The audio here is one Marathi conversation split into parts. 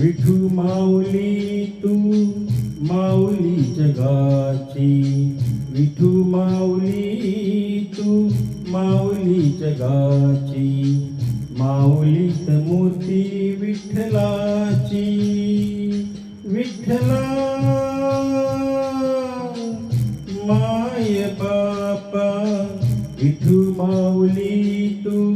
विठू माऊली तू माऊली जगाची. विठू माऊली तू माऊली जगाची. माऊलीत मोती विठ्ठलाची. विठ्ठला माय बापा. विठू माऊली तू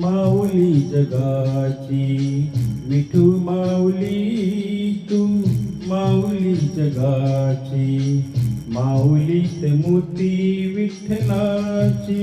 माऊली जगाची. विठू माऊली तू माऊली जगाची माऊलीत मोती विठ्ठलाची.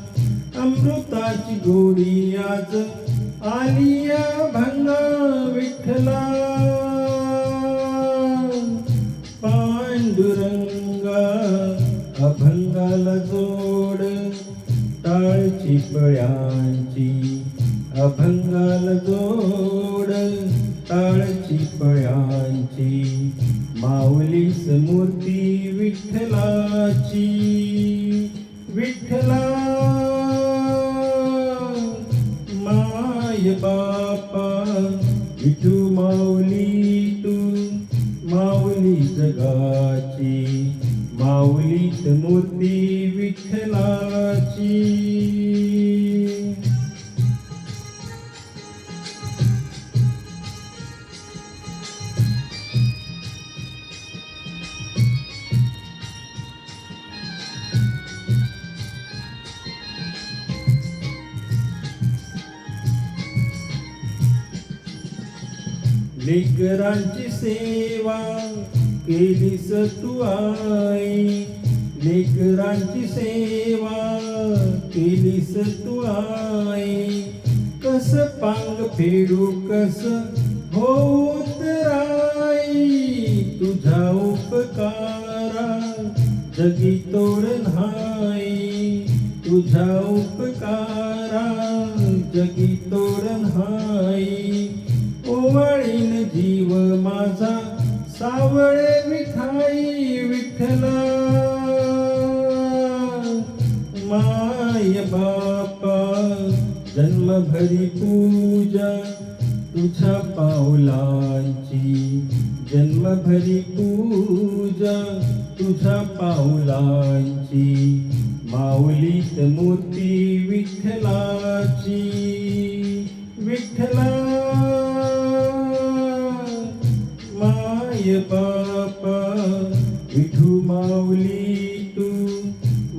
अमृताची गोडी आज आलिया भंगा विठ्ठला. पांडुरंगा अभंगाला जोड टाळची पळ्यांची अभंगाला जोड टाळची पळ्यांची माऊलीस मूर्ती विठ्ठलाची. विठ्ठला बापा विठू माऊली तू माऊली जगाची माऊलीत मूर्ती लेकरांची सेवा केलीस तू आई. लेकरांची सेवा केलीस तू आई. कस पांग फेडू कस होत राई. तुझा उपकारा जगी तो माय बापा जन्मभरी पूजा तुझ्या पावलांची. जन्मभरी पूजा तुझ्या पावलांची. माऊलीत मोती विठ्ठलाची. विठ्ठला माय बापा विठू माऊली तू.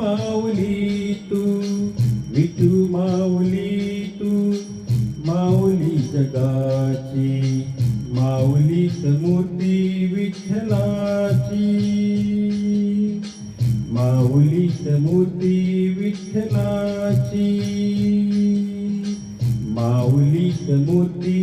माऊली तू विठू माऊली तू माऊली जगाची माऊली समूर्ती विठ्ठलाची. माऊली समूर्ती विठ्ठलाची माऊली समूर्ती